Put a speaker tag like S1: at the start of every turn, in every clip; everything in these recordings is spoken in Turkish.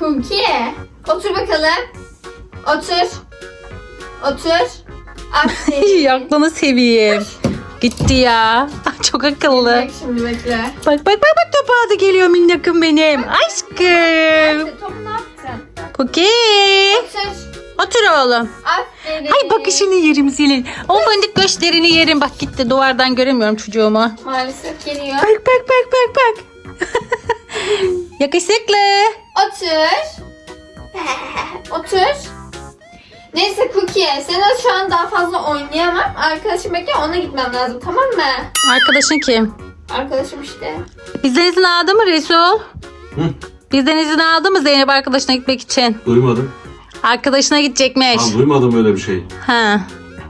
S1: Cookie. Otur bakalım. Otur. Otur. Aferin.
S2: Aklını seveyim. Gitti ya. Çok akıllı.
S1: Bak şimdi bekle.
S2: Bak bak bak bak topağı da geliyor minnakım benim. Aşkım.
S1: Tom ne yaptın?
S2: Cookie.
S1: Otur.
S2: Otur oğlum.
S1: Aferin.
S2: Ay bakışını yerim senin. O fındık göçlerini yerim. Bak gitti duvardan göremiyorum çocuğumu.
S1: Maalesef geliyor.
S2: Bak bak bak bak bak. Yakışıklı.
S1: Otur. Otur. Neyse Cookie, sen şu an daha fazla oynayamam. Arkadaşım bekliyor, ona gitmem lazım tamam mı?
S2: Arkadaşın kim?
S1: Arkadaşım işte.
S2: Bizden izin aldı mı Resul?
S3: Hı?
S2: Bizden izin aldı mı Zeynep arkadaşına gitmek için?
S3: Duymadım.
S2: Arkadaşına gidecekmiş.
S3: Ha, duymadım öyle bir şey.
S2: Ha.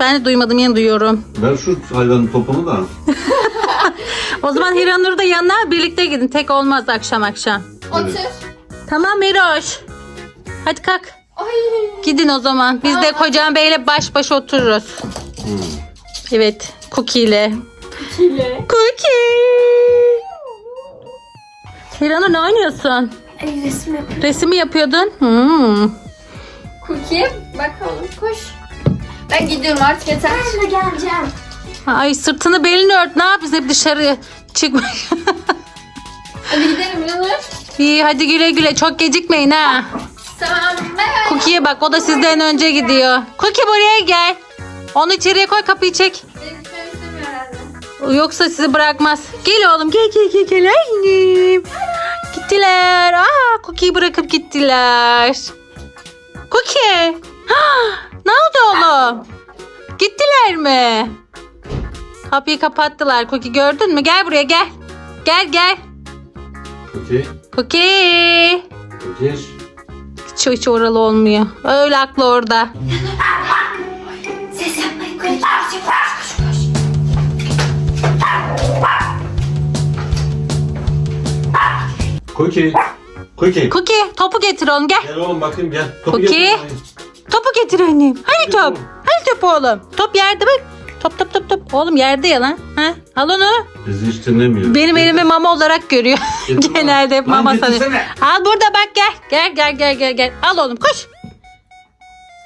S2: Ben de duymadım yeni duyuyorum.
S3: Ver şu hayvanın topunu da.
S2: O zaman Hiranur da yanına birlikte gidin. Tek olmaz akşam akşam.
S1: Otur.
S2: Tamam Miroş. Hadi kalk.
S1: Ay.
S2: Gidin o zaman. Biz de Kocan Bey'le baş başa otururuz.
S3: Hmm.
S2: Evet. Cookie ile. Cookie. Hiranur ne oynuyorsun?
S1: Ay resim yapıyor.
S2: Resim yapıyordun. Hmm.
S1: Cookie, bak oğlum koş. Ben gidiyorum artık yeter. Ben de geleceğim.
S2: Ay sırtını belini ört. Ne yapıyorsun hep dışarı çıkma.
S1: Hadi gidelim Yanur.
S2: İyi hadi güle güle. Çok gecikmeyin ha.
S1: Tamam.
S2: Cookie'ye bak o da sizden önce gidiyor. Cookie buraya gel. Onu içeriye koy kapıyı çek. Yoksa sizi bırakmaz. Gel oğlum gel gel gel gel annem. Gittiler. Aa Cookie'yi bırakıp gittiler. Cookie. Ah, ne oldu oğlum? Gittiler mi? Kapıyı kapattılar. Cookie gördün mü? Gel buraya gel. Gel gel.
S3: Okey.
S2: Cookie.
S3: Okey.
S2: Hiç, hiç oralı olmuyor. Öyle aklı orada.
S1: Ses yapmayın. Koş koş koş koş.
S3: Cookie. Cookie.
S2: Cookie topu getir oğlum gel.
S3: Gel oğlum bakayım gel. Topu
S2: Cookie.
S3: getir.
S2: Topu getir annem. Hani top? Hani top oğlum? Top yerde bak. Top top top top. Oğlum yerde ya lan. Ha? Al onu.
S3: Bizi hiç dinlemiyor.
S2: Benim elimi mama olarak görüyor.
S3: Getir
S2: Genelde hep
S3: Lan
S2: mama sanıyor.
S3: getirsene.
S2: Al burada bak gel. Gel gel gel gel gel. Al oğlum koş.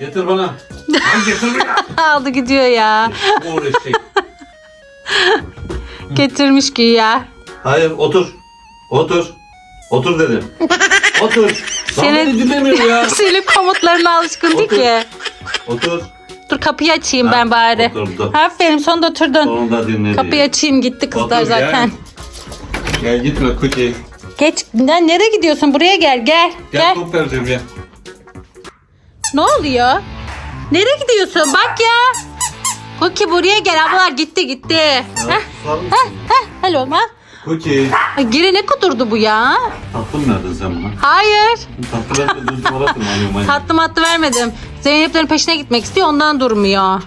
S3: Getir bana. Lan getir bana.
S2: Aldı gidiyor ya.
S3: Eşek.
S2: Getirmiş güya.
S3: Hayır otur. Otur. Otur dedim. Otur. Lan
S2: Senin-
S3: beni dinlemiyor ya.
S2: Senin komutlarına alışkın değil
S3: Otur.
S2: ki.
S3: Otur.
S2: Dur kapıyı açayım
S3: Ha,
S2: ben bari.
S3: oturdu.
S2: Aferin sonunda oturdun.
S3: Sonunda dinledi.
S2: Kapıyı açayım gitti kızlar
S3: Otur, gel.
S2: zaten.
S3: Gel gitme Cookie.
S2: Geç. Lan nereye gidiyorsun? Buraya gel gel.
S3: Gel,
S2: Gel.
S3: top vereceğim gel.
S2: Ne oluyor? Nereye gidiyorsun? Bak ya. Koki buraya gel. Ablalar gitti gitti. Heh, heh, heh. Hello ma. Ay, Geri ne kudurdu bu ya?
S3: Tatlım nerede sen buna?
S2: Hayır.
S3: Tatlı ben de düz tırmanıyorum. hani.
S2: Tatlı matlı vermedim. Zeynep'lerin peşine gitmek istiyor ondan durmuyor.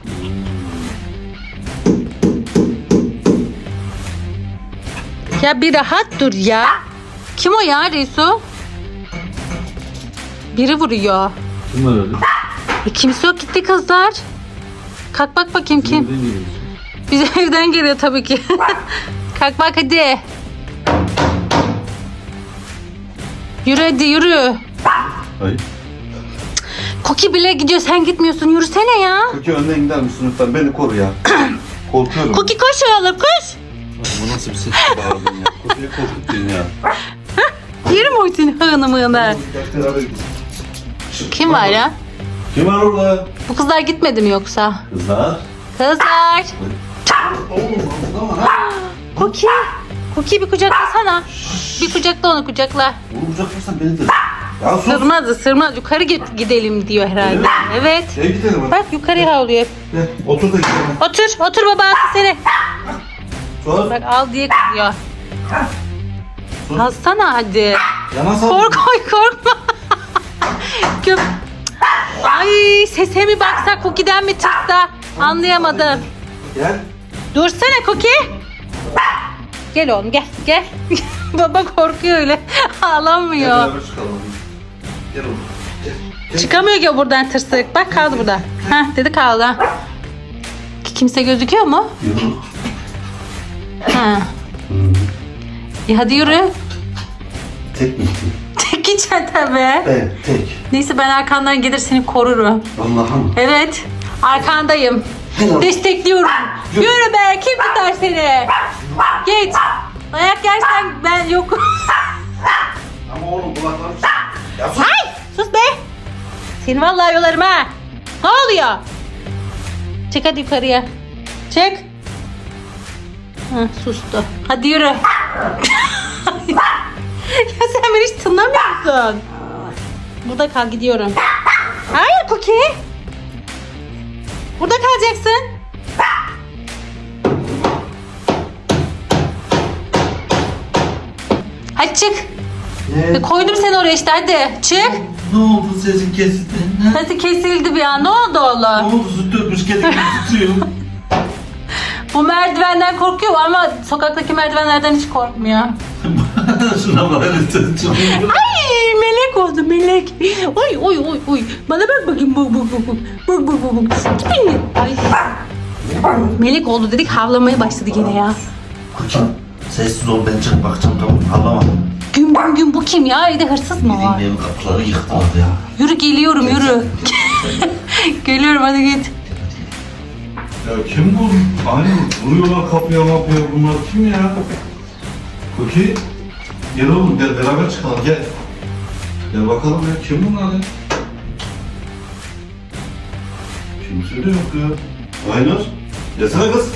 S2: Ya bir rahat dur ya. Kim o ya Resu? Biri vuruyor.
S3: Kim var öyle?
S2: E, kimse yok gitti kızlar. Kalk bak bakayım kim.
S3: Nereden geliyorsun?
S2: Bizim evden geliyor tabii ki. Kalk bak hadi. Yürü hadi yürü.
S3: Ay.
S2: Koki bile gidiyor sen gitmiyorsun yürüsene ya.
S3: Cookie önden gider misin lütfen? Beni koru ya. Korkuyorum.
S2: Koki koş oğlum koş.
S3: Bu nasıl bir ses bağırdın ya? Cookie'yi korkuttun ya.
S2: Yerim o senin hığını mığını. Kim var ya?
S3: Kim var orada?
S2: Bu kızlar gitmedi mi yoksa?
S3: Kızlar.
S2: Kızlar.
S3: Oğlum
S2: Koki. Koki bir kucaklasana. Bir kucakla onu kucakla.
S3: Oğlum uzaklaşsan beni de. Ya sus.
S2: Sırmaz ısırmaz yukarı git- gidelim diyor herhalde. Evet.
S3: Gel gidelim hadi.
S2: Bak yukarıya havlıyor.
S3: Gel otur da gidelim.
S2: Otur otur baba alsın seni.
S3: Sus.
S2: Bak al diye kızıyor. Alsana hadi.
S3: Yana sal.
S2: Kork oy korkma. Köp. Ay sese mi baksa Cookie'den mi çıksa anlayamadım.
S3: Gel.
S2: Dursana Cookie. Gel oğlum gel gel. Baba korkuyor öyle.
S3: Gel
S2: Ağlamıyor.
S3: beraber çıkalım. Gel oğlum. Gel. Gel.
S2: Çıkamıyor ki o buradan tırsık. Bak kaldı burada. Heh dedi kaldı. Kimse gözüküyor mu?
S3: Yok.
S2: Ha. E hadi yürü.
S3: Tek mi?
S2: Tek gideceksin tabii.
S3: Evet tek.
S2: Neyse ben arkandan gelir seni korurum.
S3: Allah'ım.
S2: Evet. Arkandayım. Destekliyorum. Yürü be kim tutar seni? Git. Ayak yersen ben yokum.
S3: Ama oğlum kulaklarım. Ya sus.
S2: Ay sus be. Seni vallahi yolarım ha. Ne oluyor? Çık hadi yukarıya. Çık. Ha, sustu. Hadi yürü. ya sen beni hiç tınlamıyor musun? Burada kal gidiyorum. Hayır Cookie. Burada kalacaksın. Hadi çık.
S3: Ne?
S2: Koydum seni oraya işte hadi. Çık.
S3: Ne oldu sesin kesildi? Ne?
S2: Nasıl kesildi bir an? Ne oldu
S3: Ne
S2: oğlum?
S3: oldu süt dökmüş kedi gibi tutuyor.
S2: Bu merdivenden korkuyor ama sokaktaki merdivenlerden hiç korkmuyor.
S3: Şuna bak.
S2: Ay melek oldu melek. Oy oy oy oy. Bana bak bakayım bu bu bu bu. Bu bu bu bu. Tipini. Ay. Melek oldu dedik havlamaya başladı gene ya.
S3: Koçum sessiz ol ben çık bakacağım tamam Allah'ım.
S2: Gün gün gün bu kim ya? Evde hırsız mı var?
S3: Benim kapıları yıktılar ya.
S2: Yürü geliyorum yürü. Geliyorum hadi git.
S4: Ya kim bu? Hani vuruyorlar kapıya kapıya bunlar kim ya? Koki gel oğlum gel beraber çıkalım gel. Gel bakalım ya kim bunlar ya? Kimse de yok ya. Aynur gelsene kız.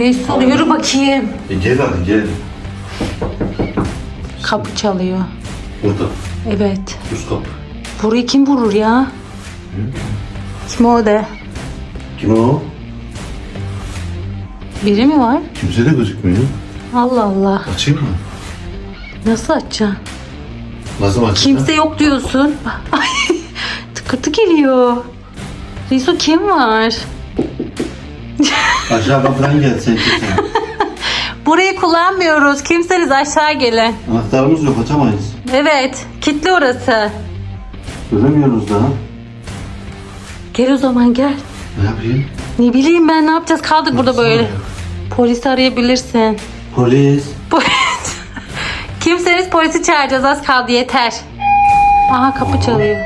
S2: Resul yürü bakayım.
S3: E gel hadi gel.
S2: Kapı çalıyor.
S3: Burada
S2: Evet.
S3: üst kapı.
S2: Burayı kim vurur ya? Kim o de?
S3: Kim o?
S2: Biri mi var?
S3: Kimse de gözükmüyor.
S2: Allah Allah.
S3: Açayım mı?
S2: Nasıl açacaksın?
S3: Nasıl açayım?
S2: Kimse yok diyorsun. Ay tıkırtı geliyor. Resul kim var?
S3: Aşağı kapıdan gel sen.
S2: Burayı kullanmıyoruz. Kimseniz aşağı gelin.
S3: Anahtarımız yok açamayız.
S2: Evet. Kitli orası.
S3: Göremiyoruz daha.
S2: Gel o zaman gel.
S3: Ne yapayım?
S2: Ne bileyim ben ne yapacağız? Kaldık burada böyle. Polisi arayabilirsin.
S3: Polis.
S2: Polis. Kimseniz polisi çağıracağız. Az kaldı yeter. Aha kapı çalıyor.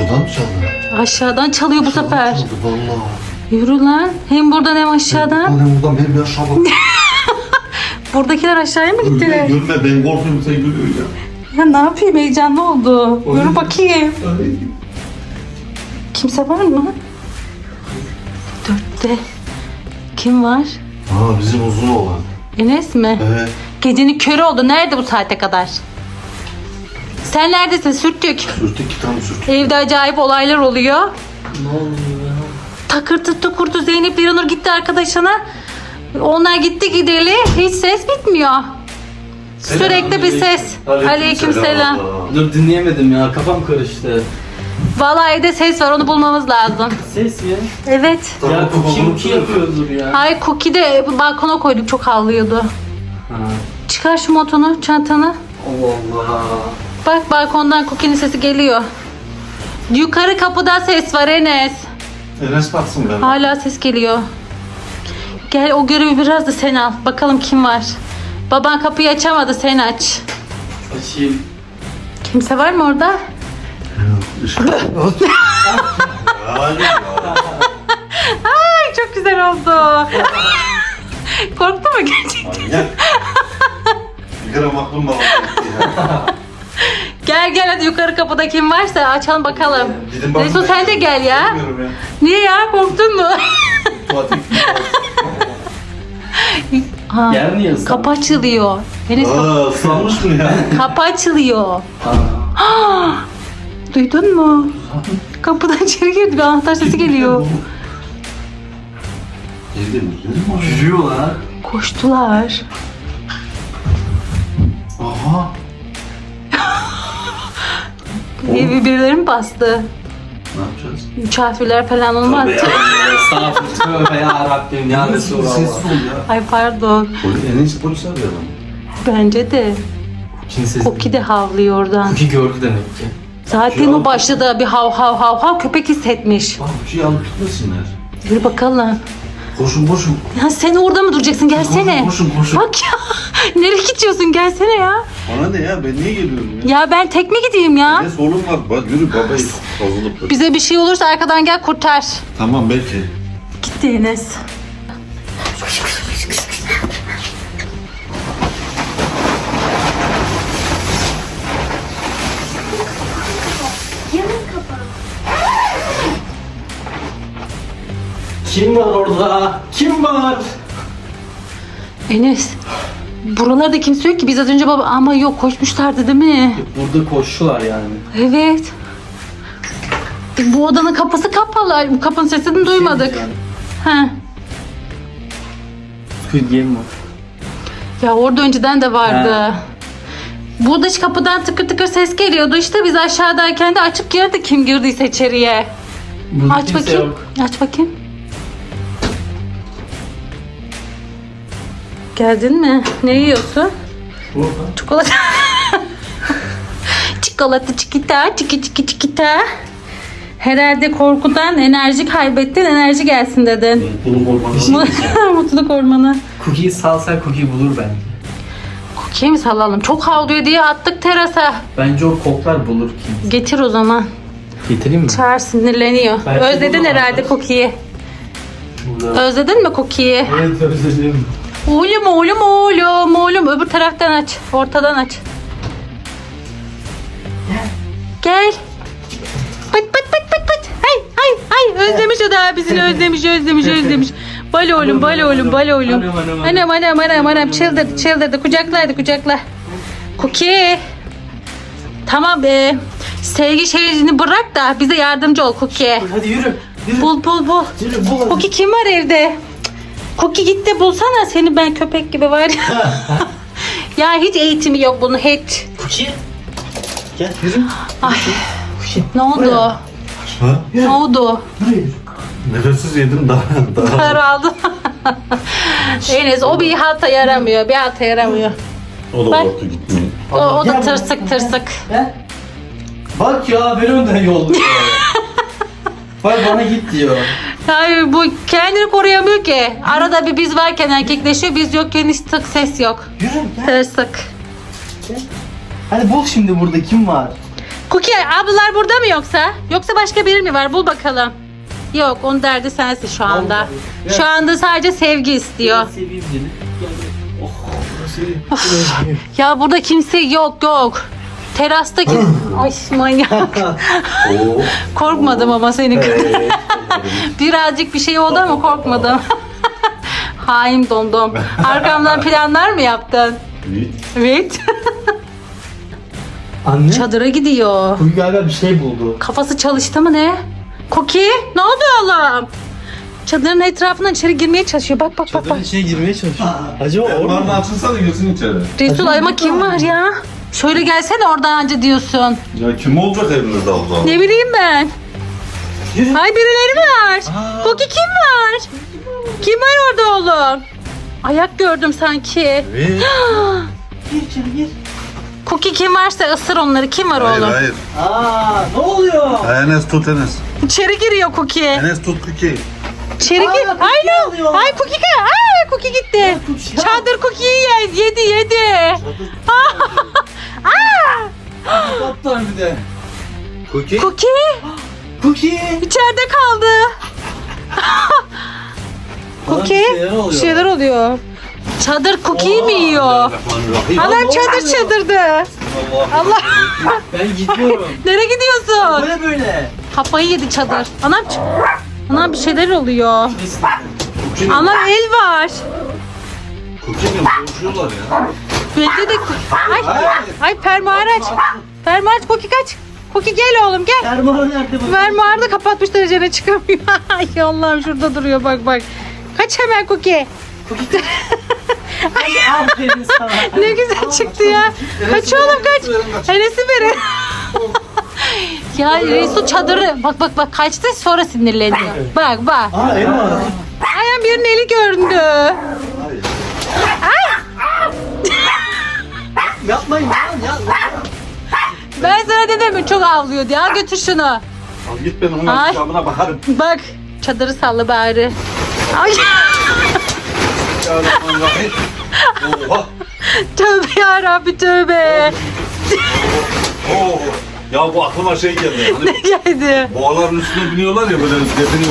S3: Buradan mı çaldı?
S2: Aşağıdan çalıyor bu sefer.
S3: Çaldı valla.
S2: Yürü lan. Hem buradan hem aşağıdan.
S3: Annem buradan benim bir aşağı bak.
S2: Buradakiler aşağıya mı gittiler?
S4: Gülme ben korkuyorum sen gülüyor ya.
S2: Ya ne yapayım heyecanlı oldu. Yürü bakayım.
S4: Ay.
S2: Kimse var mı? Dörtte. Kim var?
S3: Aa bizim uzun olan.
S2: Enes mi?
S3: Evet.
S2: Gecenin körü oldu. Nerede bu saate kadar? Sen neredesin Sürtük?
S3: Sürtük ki tam sürtük.
S2: Evde acayip olaylar oluyor. Ne oluyor Takırtı tukurtu Zeynep Liranur gitti arkadaşına. Onlar gitti gideli. Hiç ses bitmiyor. Sürekli bir ses. Aleyküm selam.
S5: Dur dinleyemedim ya kafam karıştı.
S2: Vallahi evde ses var onu bulmamız lazım.
S5: Ses mi?
S2: Evet.
S5: Ya kuki muki yapıyordur ya.
S2: Ay Cookie de balkona koyduk çok havlıyordu.
S5: Ha.
S2: Çıkar şu montunu, çantanı.
S5: Allah Allah.
S2: Bak balkondan Cookie'nin sesi geliyor. Yukarı kapıda ses var Enes.
S3: Enes baksın ben.
S2: Hala ses geliyor. Gel o görevi biraz da sen al. Bakalım kim var. Baban kapıyı açamadı sen aç.
S5: Açayım.
S2: Kimse var mı orada? Ay çok güzel oldu. Korktu mu gerçekten?
S3: Manyak. Aklım ya.
S2: Gel gel hadi yukarı kapıda kim varsa açalım bakalım. Resul sen de gel ya.
S3: Bilmiyorum ya.
S2: Niye ya korktun mu? Ha,
S5: Yer niye ıslan?
S2: kapı açılıyor. Kap-
S3: Aa ıslanmış mı ya?
S2: kapı açılıyor.
S5: Ha.
S2: Duydun mu? Kapıdan içeri girdi bir anahtar sesi geliyor.
S3: Evde mi?
S5: Yürüyorlar.
S2: Koştular.
S3: Aha.
S2: Birileri mi bastı?
S3: Ne yapacağız?
S2: Harfler falan olmaz.
S5: Estağfurullah. Tövbe yarabbim ya Resulallah.
S3: Sessiz ol ya.
S2: Ay pardon.
S3: Polis, en iyisi polis arayalım.
S2: Bence de.
S5: Kim sesi?
S2: Koki de havlıyor oradan.
S5: Kuki gördü demek ki.
S2: Zaten o başladı bir hav hav hav hav köpek hissetmiş.
S3: Bak bir şey alıp gitmesinler.
S2: Yürü bakalım.
S3: Koşun koşun.
S2: Ya sen orada mı duracaksın? Gelsene.
S3: Koşun koşun.
S2: Bak ya. Nereye gidiyorsun? Gelsene ya.
S4: Bana ne ya ben niye geliyorum ya?
S2: Ya ben tek mi gideyim ya?
S4: Ne sorun var? Bak yürü babayı bozulup.
S2: Bize bir şey olursa arkadan gel kurtar.
S4: Tamam belki.
S2: Gitti Enes.
S5: Kim var orada? Kim var?
S2: Enes. Buralarda kimse yok ki. Biz az önce baba ama yok koşmuşlardı değil mi?
S5: Burada koşular yani.
S2: Evet. Bu odanın kapısı kapalı. Bu kapının sesini duymadık.
S5: Yani.
S2: Ha.
S5: Squid Game var.
S2: Ya orada önceden de vardı. Burada şu kapıdan tıkır tıkır ses geliyordu. İşte biz aşağıdayken de açıp girdi kim girdiyse içeriye.
S5: Burada
S2: Aç
S5: kimse
S2: bakayım.
S5: yok.
S2: Aç bakayım. Geldin mi? Ne yiyorsun?
S5: Burada.
S2: Çikolata. Çikolata çikita, çiki çiki çikita. Herhalde korkudan enerji kaybettin, enerji gelsin dedin.
S5: Bunu korkmadım.
S2: Mutluluk ormanı.
S5: Cookie salsa cookie bulur bence.
S2: Cookie mi salalım? Çok havlıyor diye attık terasa.
S5: Bence o koklar bulur kim.
S2: Getir o zaman.
S5: Getireyim mi?
S2: Çağır sinirleniyor.
S5: Belki
S2: Özledin herhalde
S5: alırız.
S2: Cookie'yi. Özledin mi Cookie'yi?
S5: Evet özledim.
S2: Oğlum oğlum oğlum oğlum öbür taraftan aç. Ortadan aç. Gel. Pıt pıt pıt pıt pıt. Hay hay hay özlemiş o da abisini özlemiş özlemiş özlemiş. Bal oğlum bal oğlum bal oğlum.
S5: Anam, anam, anam.
S2: Anam çıldırdı çıldırdı kucaklaydı kucakla. Cookie. Tamam be. Sevgi şehrini bırak da bize yardımcı ol Cookie.
S5: Hadi yürü. Yürü.
S2: Bul bul bul.
S5: Yürü bul.
S2: Cookie kim var evde? Cookie git de bulsana seni ben köpek gibi var ya. ya hiç eğitimi yok bunun hiç.
S5: Cookie. Gel yürü.
S2: Ay
S5: Cookie.
S2: ne oldu?
S4: Ha?
S2: Ne oldu?
S5: Buraya.
S4: Nefessiz yedim daha daha.
S2: Karaldı. Enes o bir halta yaramıyor. Bir halta yaramıyor.
S4: O da
S2: Bak.
S4: korktu.
S2: O, o da tırsık tırsık.
S5: Bak ya ben önden yolluyor. Bak bana git diyor.
S2: Hayır bu kendini koruyamıyor ki. Arada bir biz varken erkekleşiyor. Biz yokken hiç tık ses yok.
S5: Yürü gel.
S2: Tırsık.
S5: Hadi bul şimdi burada kim var?
S2: Cookie ablalar burada mı yoksa? Yoksa başka biri mi var? Bul bakalım. Yok onun derdi sensin şu anda.
S5: Vallahi. Evet.
S2: Şu anda sadece sevgi istiyor.
S5: Seveyim seni. Gel gel. Oh burası iyi.
S2: Ya burada kimse yok yok. Terasta kim? Ay manyak.
S4: Oo.
S2: Korkmadım ama seni.
S5: Evet.
S2: Birazcık bir şey oldu ama korkmadım. Hain dondum. Arkamdan planlar mı yaptın? Evet.
S5: Anne.
S2: Çadıra gidiyor.
S5: Bugün galiba bir şey buldu.
S2: Kafası çalıştı mı ne? Koki ne oldu oğlum? Çadırın etrafından içeri girmeye çalışıyor. Bak bak bak bak.
S5: Çadırın içine girmeye çalışıyor. Acaba orada mı?
S4: açılsana girsin içeri.
S2: Resul ama kim var ya? Şöyle gelsene oradan anca diyorsun.
S4: Ya kim olacak evimizde zaman?
S2: Ne bileyim ben.
S5: Yürü.
S2: Ay birileri var.
S5: Aa.
S2: Koki kim var? Kim var orada oğlum? Ayak gördüm sanki.
S4: Evet.
S5: Gir içeri gir.
S2: Koki kim varsa ısır onları. Kim var
S4: Hayır
S2: oğlum?
S4: hayır.
S5: Aa ne oluyor?
S4: Ha, Enes tut Enes.
S2: İçeri giriyor Koki.
S4: Enes tut Kuki.
S2: İçeri
S5: Aa,
S2: gir.
S5: Cookie
S2: Ay ne?
S5: alıyor.
S2: Ay Koki ka. Ay Koki gitti.
S5: Cookie.
S2: Çadır Koki'yi yedi yedi. yedi.
S5: Kaptan bir de.
S4: Kuki.
S2: Koki
S5: Cookie.
S2: içeride kaldı. Koki
S5: bir şeyler oluyor.
S2: bir şeyler oluyor. Çadır Koki'yi mi yiyor?
S4: Bismillahirrahmanirrahim.
S2: Adam çadır çadırdı.
S4: Allah.
S2: Allah.
S5: Ben gidiyorum.
S2: Nereye gidiyorsun?
S5: Böyle böyle.
S2: Kafayı yedi çadır. Anam ç- Anam bir şeyler oluyor.
S4: Kuki ne?
S2: Anam el var.
S4: Kuki ne? Konuşuyorlar ya.
S2: Bence de... Ay, ay fermuar aç. Fermuar aç Koki kaç. Koki gel oğlum gel.
S5: Fermuar nerede bu?
S2: Fermuarı da kapatmış derecene çıkamıyor. Ay Allah'ım şurada duruyor bak bak. Kaç hemen Koki.
S5: Ay aferin sana.
S2: Ne güzel çıktı ya. Kaç oğlum kaç. Enes'i verin. ya Resul çadırı bak bak bak kaçtı sonra sinirleniyor. Bak bak.
S5: Aa elma.
S2: Ayağım birinin eli göründü.
S5: Yapmayın ya. ya.
S2: Ben sana dedim mi çok avlıyor diye. Al götür şunu.
S4: Al git ben onun
S2: Ay.
S4: icabına bakarım.
S2: Bak çadırı salla bari. Ay.
S4: Bismillahirrahmanirrahim.
S3: Oha.
S2: Tövbe yarabbi tövbe.
S3: Oo. Ya bu aklıma şey geldi. Hani
S2: Geldi.
S3: boğaların üstüne biniyorlar ya böyle debini.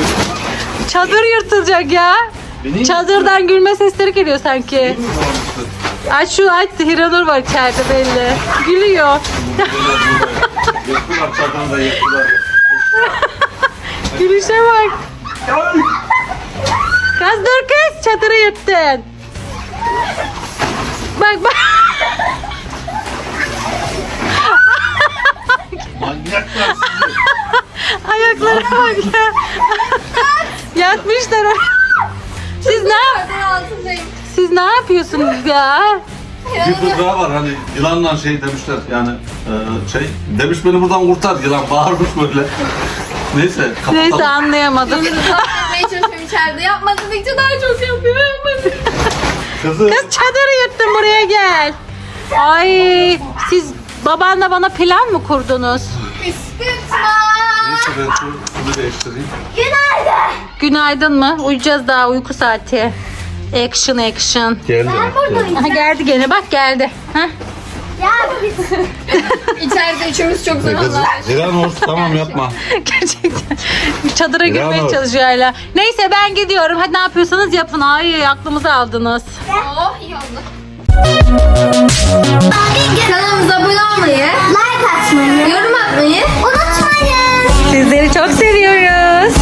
S2: Çadır yırtılacak ya. Çadırdan gülme sesleri geliyor sanki. Ay şu aç Hiranur var içeride belli. Gülüyor.
S3: Yıktılar çadırı da yıktılar.
S2: Gülüşe bak. Kız dur kız çadırı yırttın. Bak bak.
S3: Manyaklar sizi.
S2: Ayaklara bak ya. Yatmışlar. Siz ne siz ne yapıyorsunuz ya?
S3: Bir kız daha var hani yılanla şey demişler yani e, şey demiş beni buradan kurtar yılan bağırmış böyle. Neyse kapatalım.
S2: Neyse anlayamadım.
S1: Onları takip etmeye çalışıyorum içeride. Yapmadıkça daha çok yapıyor. Yapmadık.
S3: Kızı
S2: Kız çadırı yırttın buraya gel. Ay siz babanla bana plan mı kurdunuz?
S1: Kışkırtma.
S3: neyse ben şu şunu değiştireyim.
S2: Günaydın Günaydın mı? Uyuyacağız daha uyku saati. Action action.
S3: Geldi.
S2: Ha, geldi gene bak geldi. Ha?
S1: Ya biz üçümüz çok
S3: zamanlar.
S1: E
S3: Dilan olsun tamam yapma.
S2: Gerçekten. Çadıra Dilan girmeye
S3: olur.
S2: çalışıyor hala. Neyse ben gidiyorum. Hadi ne yapıyorsanız yapın. Ay aklımızı aldınız.
S1: Oh iyi oldu. Kanalımıza abone olmayı,
S4: like atmayı, yorum
S1: atmayı
S4: unutmayın.
S2: Sizleri çok seviyoruz.